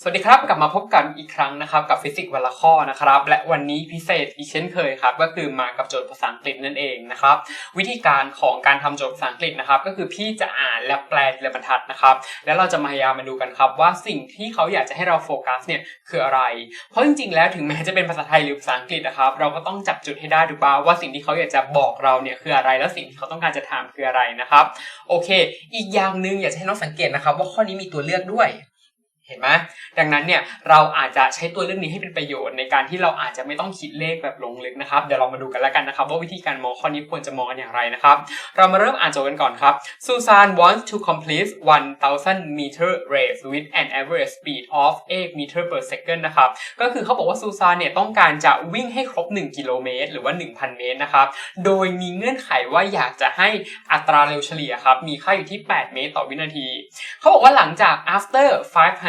สวัสดีครับ กลับมาพบกันอีกครั้งนะครับ กับฟิสิกส์วันละข้อนะครับ และวันนี้พิเศษอีกเช่นเคยครับ ก็คือมากับโจทย์ภาษาอังกฤษนั่นเองนะครับ วิธีการของการทำโจทย์ภาษาอังกฤษนะครับ ก็คือพี่จะอ่านและแปลทีละบรรทัดนะครับ แล้วเราจะมาพยายามมาดูกันครับ ว่าสิ่งที่เขาอยากจะให้เราโฟกัสเนี่ยคืออะไร เพราะจริงๆแล้วถึงแม้จะเป็นภาษาไทยหรือภาษาอังกฤษนะครับ เราก็ต้องจับจุดให้ได้ถูกป่าวว่าสิ่งที่เขาอยากจะบอกเราเนี่ยคืออะไร แล้วสิ่งที่เขาต้องการจะถามคืออะไรนะครับ โอเค อีกอย่างหนึ่งอยากจะให้น้องสังเกตนะครับ ว่าข้อนี้มีตัวเลือกด้วย เห็นไหมดังนั้นเนี่ยเราอาจจะใช้ตัวเรื่องนี้ให้เป็นประโยชน์ในการที่เราอาจจะไม่ต้องคิดเลขแบบลงลึกนะครับ เดี๋ยวเรามาดูกันแล้วกันนะครับ ว่าวิธีการมองข้อนี้ควรจะมองกันอย่างไรนะครับ เรามาเริ่มอ่านโจทย์กันก่อนครับ Susan wants to complete 1,000 meter race with an average speed of 8 meter per second นะครับ ก็คือเขาบอกว่าซูซานเนี่ยต้องการจะวิ่งให้ครบ 1 กิโลเมตร หรือว่า 1,000 เมตรนะครับ โดยมีเงื่อนไขว่าอยากจะให้อัตราเร็วเฉลี่ยครับมีค่าอยู่ที่ 8 เมตรต่อวินาที เขาบอกว่าหลังจาก after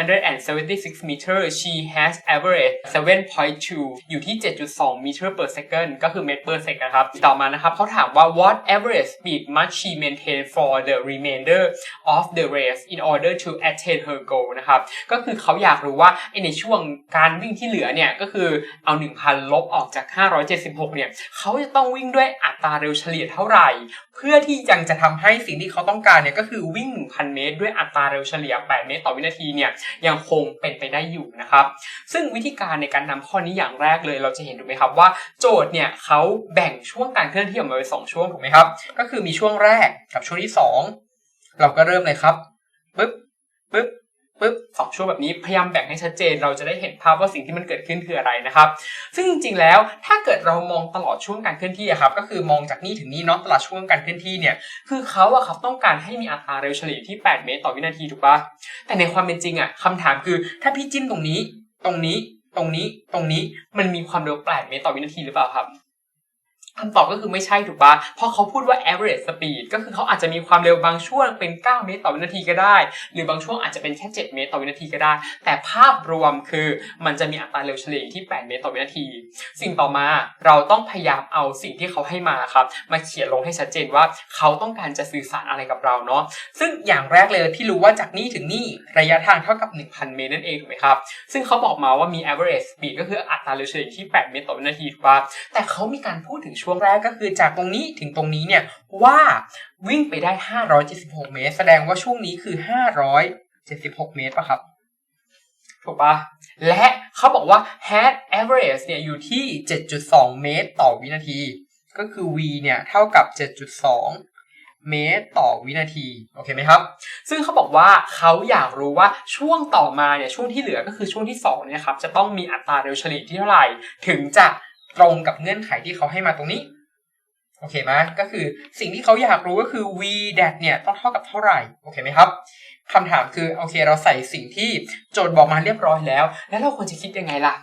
576 meter she has average 7.2 อยู่ที่ 7.2 meter per second ก็คือเมตร per second นะครับ ต่อมานะครับเขาถามว่า what average speed must she maintain for the remainder of the race in order to attain her goal นะครับ ก็คือเขาอยากรู้ว่าในช่วงการวิ่งที่เหลือเนี่ย ก็คือเอา 1,000 ลบออกจาก 576 เนี่ย เขาจะต้องวิ่งด้วยอัตราเร็วเฉลี่ยเท่าไหร่ เพื่อที่ยังจะทำให้สิ่งที่เขาต้องการเนี่ย ก็คือวิ่ง 1,000 เมตร ด้วยอัตราเร็วเฉลี่ย 8 เมตรต่อวินาทีเนี่ยยังคงเป็นไปได้อยู่นะครับ ซึ่งวิธีการในการนำข้อนี้อย่างแรกเลย เราจะเห็นถูกไหมครับว่าโจทย์เนี่ยเขาแบ่งช่วงการเคลื่อนที่ออกมาเป็นสองช่วงถูกไหมครับ ก็คือมีช่วงแรกกับช่วงที่สองเราก็เริ่มเลยครับปึ๊บปึ๊บ ปึ๊บสองช่วงแบบนี้พยายามแบ่งให้ชัดเจน เราจะได้เห็นภาพว่าสิ่งที่มันเกิดขึ้นคืออะไรนะครับ ซึ่งจริงๆแล้วถ้าเกิดเรามองตลอดช่วงการเคลื่อนที่อะครับก็คือมองจากนี่ถึงนี่เนาะตลอดช่วงการเคลื่อนที่เนี่ยคือเขาอะครับต้องการให้มีอัตราเร็วเฉลี่ยที่ 8 เมตรต่อวินาทีถูกปะแต่ในความเป็นจริงอะคำถามคือถ้าพี่จิ้มตรงนี้ ตรงนี้ตรงนี้ตรงนี้มันมีความเร็ว 8 เมตรต่อวินาทีหรือเปล่าครับ คำตอบก็คือไม่ใช่ถูกปะเพราะเขาพูดว่า average speed ก็คือเขาอาจจะมีความเร็วบางช่วงเป็น 9 เมตรต่อวินาทีก็ได้ หรือบางช่วงอาจจะเป็นแค่ 7 เมตรต่อวินาทีก็ได้ แต่ภาพรวมคือมันจะมีอัตราเร็วเฉลี่ยที่ 8 เมตรต่อวินาที สิ่งต่อมาเราต้องพยายามเอาสิ่งที่เขาให้มาครับ มาเขียนลงให้ชัดเจนว่าเขาต้องการจะสื่อสารอะไรกับเราเนาะ ซึ่งอย่างแรกเลยพี่รู้ว่าจากนี่ถึงนี่ระยะทางเท่ากับ 1,000 เมตรนั่นเองถูกไหมครับ ซึ่งเขาบอกมาว่ามี average speed ก็คืออัตราเร็วเฉลี่ยที่ 8 เมตรต่อวินาทีถูกปะแต่เขามีการพูดถึงชช่วงแรกก็คือจากตรงนี้ถึงตรงนี้เนี่ยว่าวิ่งไปได้ 576 เมตร แสดงว่าช่วงนี้คือ 576 เมตรป่ะครับถูกปะและเขาบอกว่า had average เนี่ยอยู่ที่ 7.2 เมตรต่อวินาที ก็คือ v เนี่ยเท่ากับ 7.2 เมตรต่อวินาที โอเคไหมครับ ซึ่งเขาบอกว่าเขาอยากรู้ว่าช่วงต่อมาเนี่ยช่วงที่เหลือก็คือช่วงที่2เนี่ยครับจะต้องมีอัตราเร็วเฉลี่ยที่เท่าไหร่ ถึงจะ ตรงกับเงื่อนไขที่เขาให้มาตรงนี้ โอเคไหมก็คือสิ่งที่เขาอยากรู้ก็คือ v dat เนี่ยต้องเท่ากับเท่าไหร่ โอเคไหมครับคำถามคือโอเคเราใส่สิ่งที่โจทย์บอกมาเรียบร้อยแล้ว แล้วเราควรจะคิดยังไงล่ะ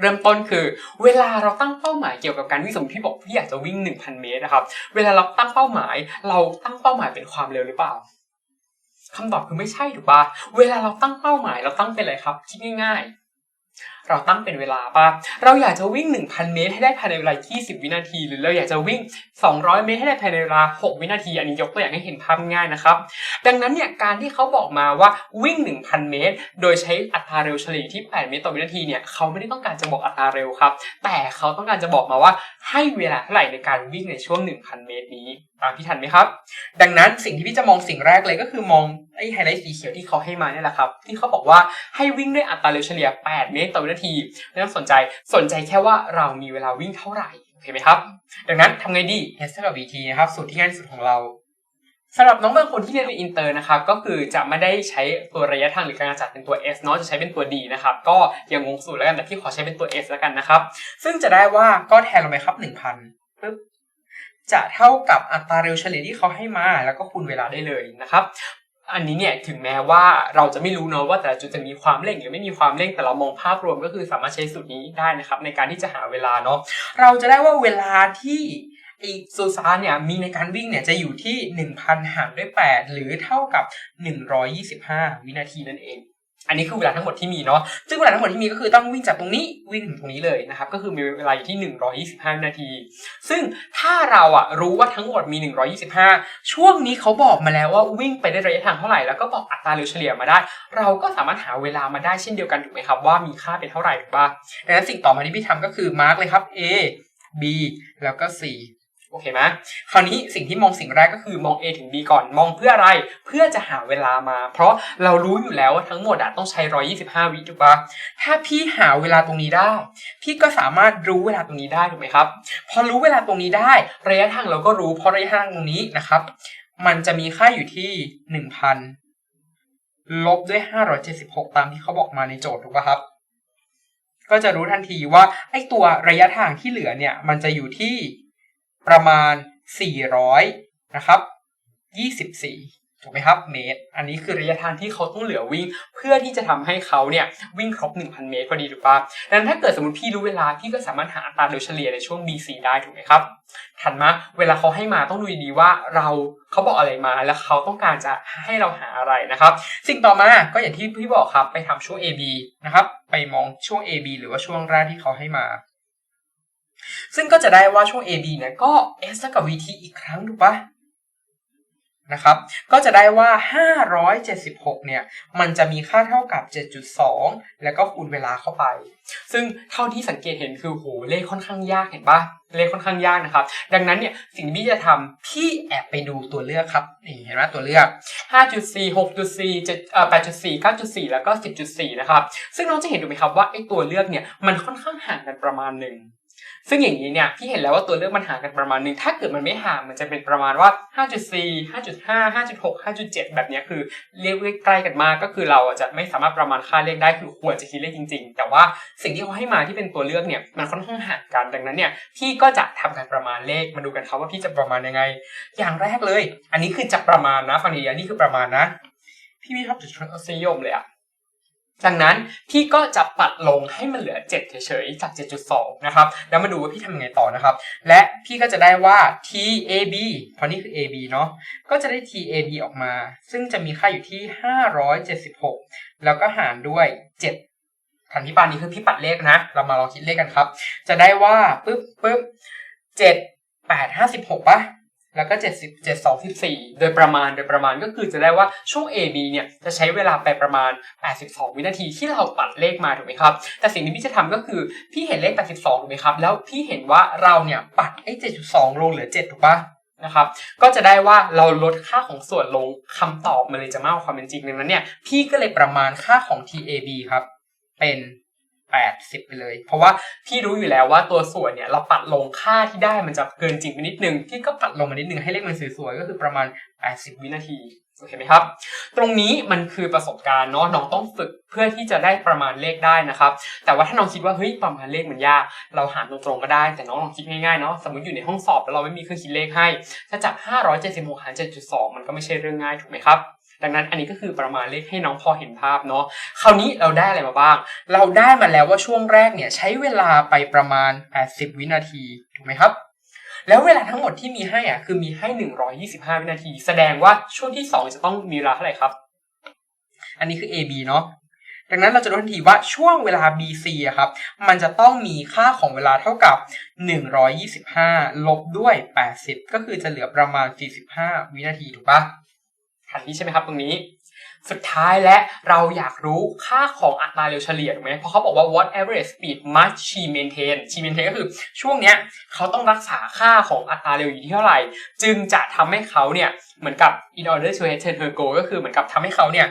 เริ่มต้นคือ เวลาเราตั้งเป้าหมายเกี่ยวกับการวิ่งสมมติพี่บอกพี่อยากจะวิ่ง 1,000 เมตรนะครับ เวลาเราตั้งเป้าหมาย เราตั้งเป้าหมายเป็นความเร็วหรือเปล่าคำตอบคือไม่ใช่ถูกปะเวลาเราตั้งเป้าหมายเราตั้งเป็นอะไรครับ คิดง่ายๆ เราตั้งเป็นเวลาปะเราอยากจะวิ่ง 1,000 เมตรให้ได้ภายในเวลา 20 วินาที หรือเราอยากจะวิ่ง 200 เมตรให้ได้ภายในเวลา 6 วินาที อันนี้ยกตัวอย่างให้เห็นภาพง่ายนะครับ ดังนั้นเนี่ยการที่เขาบอกมาว่าวิ่ง 1,000 เมตร โดยใช้อัตราเร็วเฉลี่ยที่ 8 เมตรต่อวินาทีเนี่ยเขาไม่ได้ต้องการจะบอกอัตราเร็วครับ แต่เขาต้องการจะบอกมาว่าให้เวลาเท่าไหร่ในการวิ่งในช่วง 1,000 เมตรนี้ตามที่ทันไหมครับ ดังนั้นสิ่งที่พี่จะมองสิ่งแรกเลยก็คือมองไอ้ไฮไลท์สีเขียวที่เขาให้มาเนี่ยแหละครับ ที่เขาบอกว่าให้วิ่งด้วยอัตราเร็วเฉลี่ย 8 เมตรต่อวินาทีไม่ต้องสนใจสนใจแค่ว่าเรามีเวลาวิ่งเท่าไหร่โอเคไหมครับ ดังนั้นทำไงดี h เท่ากับ vt นะครับสูตรที่ง่ายที่สุดของเราสำหรับน้องบางคนที่เรียนเป็นอินเตอร์นะครับก็คือจะไม่ได้ใช้ตัวระยะทางหรือการจัดเป็นตัว s เนาะจะใช้เป็นตัว d นะครับก็ยังงงสูตรแล้วกันแต่พี่ขอใช้เป็นตัว s แล้วกันนะครับซึ่งจะได้ว่าก็แทนลงไปครับ 1,000ปึ๊บ จะเท่ากับอัตราเร็วเฉลี่ยที่เขาให้มา แล้วก็คูณเวลาได้เลยนะครับ อันนี้เนี่ยถึงแม้ว่าเราจะไม่รู้เนาะว่าแต่ละจุดจะมีความเร่งหรือไม่มีความเร่งแต่เรามองภาพรวมก็คือสามารถใช้สูตรนี้ได้นะครับ ในการที่จะหาเวลาเนาะเราจะได้ว่าเวลาที่อีซูซานเนี่ยมีในการวิ่งเนี่ยจะอยู่ที่ 1,000 หารด้วย 8 หรือเท่ากับ 125 วินาทีนั่นเอง อันนี้คือเวลาทั้งหมดที่มีเนาะ ซึ่งเวลาทั้งหมดที่มีก็คือต้องวิ่งจากตรงนี้วิ่งถึงตรงนี้เลยนะครับ ก็คือมีเวลาอยู่ที่ 125 นาที ซึ่งถ้าเราอะรู้ว่าทั้งหมดมี 125 ช่วงนี้เขาบอกมาแล้วว่าวิ่งไปได้ระยะทางเท่าไหร่ แล้วก็บอกอัตราเร็วเฉลี่ยมาได้ เราก็สามารถหาเวลามาได้เช่นเดียวกันถูกไหมครับว่ามีค่าเป็นเท่าไหร่ถูกปะดังนั้นสิ่งต่อมาที่พี่ทำก็คือมาร์กเลยครับ A B แล้วก็ C อเคไหมคราวนี้สิ่งที่มองสิ่งแรกก็คือมอง A ถึง B ก่อนมองเพื่ออะไรเพื่อจะหาเวลามา เพราะเรารู้อยู่แล้วว่าทั้งหมดอะต้องใช้ 125 วิถูกปะถ้าพี่หาเวลาตรงนี้ได้ พี่ก็สามารถรู้เวลาตรงนี้ได้ถูกไหมครับ พอรู้เวลาตรงนี้ได้ ระยะทางเราก็รู้เพราะระยะทางตรงนี้นะครับ มันจะมีค่าอยู่ที่ 1,000 ลบด้วย 576 ตามที่เขาบอกมาในโจทย์ถูกปะครับ ก็จะรู้ทันทีว่าไอ้ตัวระยะทางที่เหลือเนี่ย มันจะอยู่ที่ ประมาณ 400 นะครับ 24 ถูกไหมครับ เมตร อันนี้คือระยะทางที่เขาต้องเหลือวิ่ง เพื่อที่จะทำให้เขาเนี่ยวิ่งครบ 1,000 เมตรพอดีถูกปะดังนั้นถ้าเกิดสมมติพี่รู้เวลา พี่ก็สามารถหาอัตราโดยเฉลี่ยในช่วง BC ได้ถูกไหมครับ ถัดมา เวลาเขาให้มาต้องดูดีว่าเราเขาบอกอะไรมาแล้วเขาต้องการจะให้เราหาอะไรนะครับ สิ่งต่อมาก็อย่างที่พี่บอกครับไปทำช่วง AB นะครับ ไปมองช่วง AB หรือว่าช่วงแรกที่เขาให้มา ซึ่งก็จะได้ว่าช่วง AB เนี่ยก็ s เท่ากับ vt อีกครั้งถูกปะนะครับ ก็จะได้ว่า 576 เนี่ย มันจะมีค่าเท่ากับ 7.2 แล้วก็คูณเวลาเข้าไป ซึ่งเท่าที่สังเกตเห็นคือโหเลขค่อนข้างยากเห็นปะเลขค่อนข้างยากนะครับ ดังนั้นเนี่ยสิ่งที่จะทำพี่แอบไปดูตัวเลือกครับ นี่เห็นไหมตัวเลือก 5.4 6.4 7เอ่อ8.4 9.4 แล้วก็ 10.4 นะครับ ซึ่งน้องจะเห็นถูไหมครับว่าไอ้ตัวเลือกเนี่ยมันค่อนข้างห่างกันประมาณหนึ่ง ซึ่งอย่างนี้เนี่ยพี่เห็นแล้วว่าตัวเลือกมันห่างกันประมาณหนึงถ้าเกิดมันไม่ห่างมันจะเป็นประมาณว่า 5.4 5.5 5.6 5.7 แบบนี้คือเรียกใกล้กันมากก็คือเราจะไม่สามารถประมาณค่าเลขได้คือควรจะคิดเลขจริง ๆ แต่ว่าสิ่งที่เขาให้มาที่เป็นตัวเลือกเนี่ยมันค่อนข้างห่างกันดังนั้นเนี่ยพี่ก็จะทำการประมาณเลขมาดูกันครับว่าพี่จะประมาณยังไง อย่างแรกเลย อันนี้คือจะประมาณนะฟังดีๆอันนี้คือประมาณนะ พี่ไม่ชอบจุดทศนิยมเลยอะ ดังนั้นพี่ก็จะปัดลงให้มันเหลือ 7 เฉยๆจาก 7.2 นะครับ แล้วมาดูว่าพี่ทำยังไงต่อนะครับ และพี่ก็จะได้ว่า TAB เพราะนี่คือ AB เนาะก็จะได้ TAB ออกมา ซึ่งจะมีค่าอยู่ที่ 576 แล้วก็หารด้วย 7ทันที่ปานนี้คือพี่ปัดเลขนะ เรามาลองคิดเลขกันครับ จะได้ว่าปึ๊บปึ๊บ7 8 56ป่ะ แล้วก็ 70 7 2 14โดยประมาณโดยประมาณก็คือจะได้ว่าช่วง AB เนี่ยจะใช้เวลาไปประมาณ 82 วินาทีที่เราปัดเลขมาถูกไหมครับ แต่สิ่งที่พี่จะทำก็คือพี่เห็นเลข 82 ถูกไหมครับ แล้วพี่เห็นว่าเราเนี่ยปัดไอ้ 7.2 ลงเหลือ 7 ถูกปะนะครับ ก็จะได้ว่าเราลดค่าของส่วนลงคำตอบมันเลยจะมากกว่าความเป็นจริงดังนั้นเนี่ยพี่ก็เลยประมาณค่าของ TAB ครับ เป็น 80 ไปเลย เพราะว่าพี่รู้อยู่แล้วว่าตัวส่วนเนี่ยเราปัดลงค่าที่ได้มันจะเกินจริงไปนิดนึงพี่ก็ปัดลงมานิดนึงให้เลขมันสวยๆก็คือประมาณ 80 วินาทีโอเคไหมครับ ตรงนี้มันคือประสบการณ์เนาะน้องต้องฝึกเพื่อที่จะได้ประมาณเลขได้นะครับ แต่ว่าถ้าน้องคิดว่าเฮ้ยประมาณเลขมันยาก เราหารตรงๆก็ได้ แต่น้องลองคิดง่ายๆเนาะสมมติอยู่ในห้องสอบแล้วเราไม่มีเครื่องคิดเลขให้ถ้าจาก 576หาร7.2 มันก็ไม่ใช่เรื่องง่ายถูกไหมครับ ดังนั้นอันนี้ก็คือประมาณเลขให้น้องพอเห็นภาพเนาะคราวนี้เราได้อะไรมาบ้าง เราได้มาแล้วว่าช่วงแรกเนี่ยใช้เวลาไปประมาณ 80 วินาทีถูกไหมครับแล้วเวลาทั้งหมดที่มีให้อะคือมีให้ 125 วินาที แสดงว่าช่วงที่ 2 จะต้องมีเวลาเท่าไหร่ครับ อันนี้คือ AB เนาะดังนั้นเราจะรู้ทันทีว่าช่วงเวลา BC อะครับ มันจะต้องมีค่าของเวลาเท่ากับ 125 ลบด้วย 80 ก็คือจะเหลือประมาณ 45 วินาทีถูกปะันทีใช่ไหมครับตรงนี้ สุดท้ายและเราอยากรู้ค่าของอัตราเร็วเฉลี่ยถูกไหมเพราะเขาบอกว่า what average speed must she maintain she maintain ก็คือช่วงเนี้ยเขาต้องรักษาค่าของอัตราเร็วอยู่ที่เท่าไหร่ จึงจะทำให้เขาเนี่ยเหมือนกับ in order to attain her goal ก็คือเหมือนกับทำให้เขาเนี่ย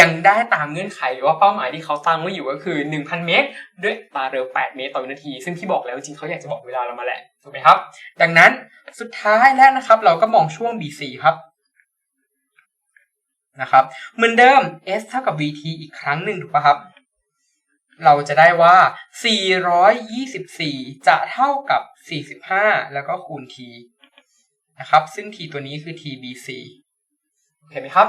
ยังได้ตามเงื่อนไขหรือว่าเป้าหมายที่เขาตั้งไว้อยู่ก็คือ 1,000 เมตร ด้วยตาเร็ว 8 เมตรต่อวินาที ซึ่งพี่บอกแล้วจริงเขาอยากจะบอกเวลาเรามาแหละ ถูกไหมครับ ดังนั้นสุดท้ายแล้วนะครับ เราก็มองช่วง BC ครับ นะครับ เหมือนเดิม s เท่ากับ vt อีกครั้งหนึ่งถูกป่ะครับ เราจะได้ว่า 424 จะเท่ากับ 45 แล้วก็คูณ t นะครับ ซึ่ง t ตัวนี้คือ tbc เห็นไหมครับ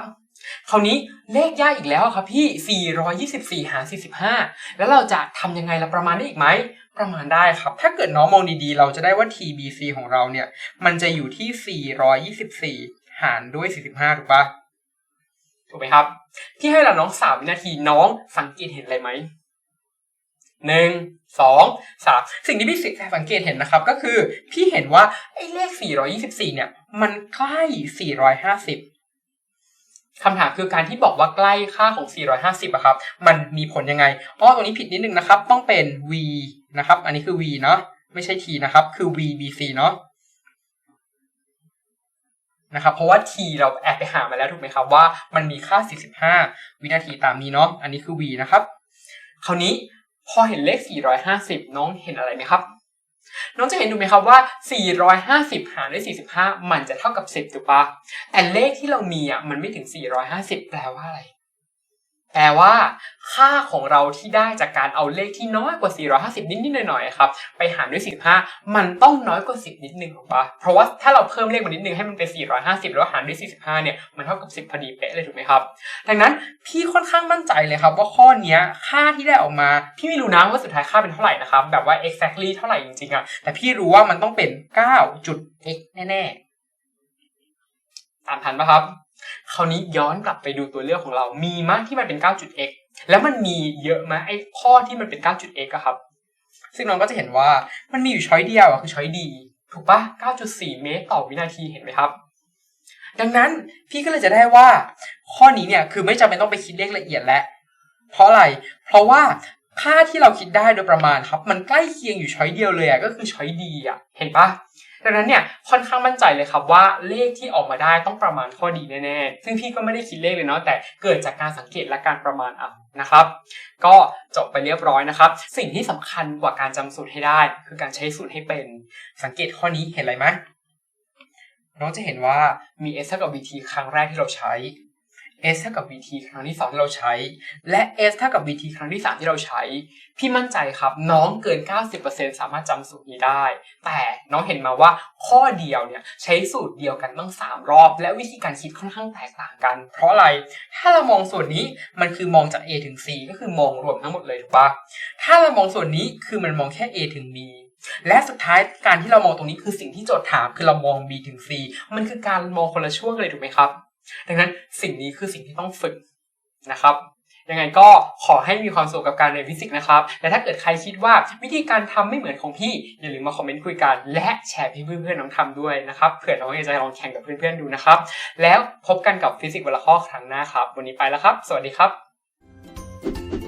คราวนี้เลขยากอีกแล้วครับพี่ 424 หาร45 แล้วเราจะทำยังไงละประมาณได้อีกไหม ประมาณได้ครับ ถ้าเกิดน้องมองดีๆ เราจะได้ว่า tbc ของเราเนี่ย มันจะอยู่ที่ 424 หารด้วย 45 ถูกปะ ถูกไหมครับพี่ให้เวลาน้องสามวินาทีน้องสังเกตเห็นอะไรไหมหนึ่งสองสามสิ่งที่พี่สังเกตเห็นนะครับ ก็คือพี่เห็นว่าไอ้เลข 424 เนี่ย มันใกล้ 450 คำถามคือการที่บอกว่าใกล้ค่าของ 450อะครับ มันมีผลยังไงอ๋อตรงนี้ผิดนิดนึงนะครับ ต้องเป็น v นะครับ อันนี้คือ v เนาะไม่ใช่ t นะครับ คือ v bc เนาะ นะครับเพราะว่า t เราแอบไปหามาแล้วถูกไหมครับว่ามันมีค่า 45 วินาทีตามนี้เนาะอันนี้คือ v นะครับ คราวนี้พอเห็นเลข 450 น้องเห็นอะไรไหมครับ น้องจะเห็นดูไหมครับว่า 450 หารด้วย 45 มันจะเท่ากับ 10 ถูกปะแต่เลขที่เรามีอะมันไม่ถึง 450 แปลว่าอะไร แปลว่าค่าของเราที่ได้จากการเอาเลขที่น้อยกว่า 450 นิดๆหน่อยๆครับไปหารด้วย 45 มันต้องน้อยกว่า 10 นิดนึงถูกปะเพราะว่าถ้าเราเพิ่มเลขมานิดนึงให้มันเป็น 450 แล้วหารด้วย 45 เนี่ยมันเท่ากับ 10 พอดีเป๊ะเลยถูกไหมครับ ดังนั้นพี่ค่อนข้างมั่นใจเลยครับว่าข้อเนี้ยค่าที่ได้ออกมาพี่ไม่รู้นะว่าสุดท้ายค่าเป็นเท่าไหร่นะครับแบบว่า exactly เท่าไหร่จริงๆอะแต่พี่รู้ว่ามันต้องเป็น9จุด x แน่ๆตามทันปะครับ คราวนี้ย้อนกลับไปดูตัวเลือกของเรา มีมากที่มันเป็น 9.x แล้วมันมีเยอะไหมไอ้ข้อที่มันเป็น 9.x อะครับ ซึ่งน้องก็จะเห็นว่ามันมีอยู่ช้อยเดียวอะคือช้อยดีถูกปะ9.4 เมตรต่อวินาทีเห็นไหมครับ ดังนั้นพี่ก็เลยจะได้ว่า ข้อนี้เนี่ยคือไม่จำเป็นต้องไปคิดเลขละเอียดแล้ว เพราะอะไร เพราะว่าค่าที่เราคิดได้โดยประมาณครับ มันใกล้เคียงอยู่ช้อยเดียวเลยอะก็คือช้อยดีอะเห็นปะ ดังนั้นเนี่ยค่อนข้างมั่นใจเลยครับว่าเลขที่ออกมาได้ต้องประมาณข้อดีแน่ๆ ซึ่งพี่ก็ไม่ได้คิดเลขเลยเนาะแต่เกิดจากการสังเกตและการประมาณเอานะครับ ก็จบไปเรียบร้อยนะครับ สิ่งที่สำคัญกว่าการจำสูตรให้ได้ คือการใช้สูตรให้เป็นสังเกตข้อนี้เห็นอะไรไหมน้องจะเห็นว่ามี s เท่ากับ vt ครั้งแรกที่เราใช้ s เท่ากับ vt ครั้งที่สองที่เราใช้ และ s เท่ากับ vt ครั้งที่สามที่เราใช้ พี่มั่นใจครับน้องเกิน 90%สามารถจำสูตรนี้ได้ แต่น้องเห็นมาว่าข้อเดียวเนี่ยใช้สูตรเดียวกันตั้ง 3 รอบ และวิธีการคิดค่อนข้างแตกต่างกัน เพราะอะไร ถ้าเรามองส่วนนี้มันคือมองจาก a ถึง c ก็คือมองรวมทั้งหมดเลยถูกปะถ้าเรามองส่วนนี้คือมันมองแค่ a ถึง b และสุดท้ายการที่เรามองตรงนี้คือสิ่งที่โจทย์ถามคือเรามอง b ถึง c มันคือการมองคนละช่วงเลยถูกไหมครับ ดังนั้นสิ่งนี้คือสิ่งที่ต้องฝึกนะครับยังไงก็ขอให้มีความสุขกับการเรียนฟิสิกส์นะครับ และถ้าเกิดใครคิดว่าวิธีการทำไม่เหมือนของพี่ อย่าลืมมาคอมเมนต์คุยกัน และแชร์ให้เพื่อนๆน้องทำด้วยนะครับเผื่อน้องอยากจะลองแข่งกับเพื่อนๆดูนะครับ แล้วพบกันกับฟิสิกส์วันละข้อครั้งหน้าครับ วันนี้ไปแล้วครับ สวัสดีครับ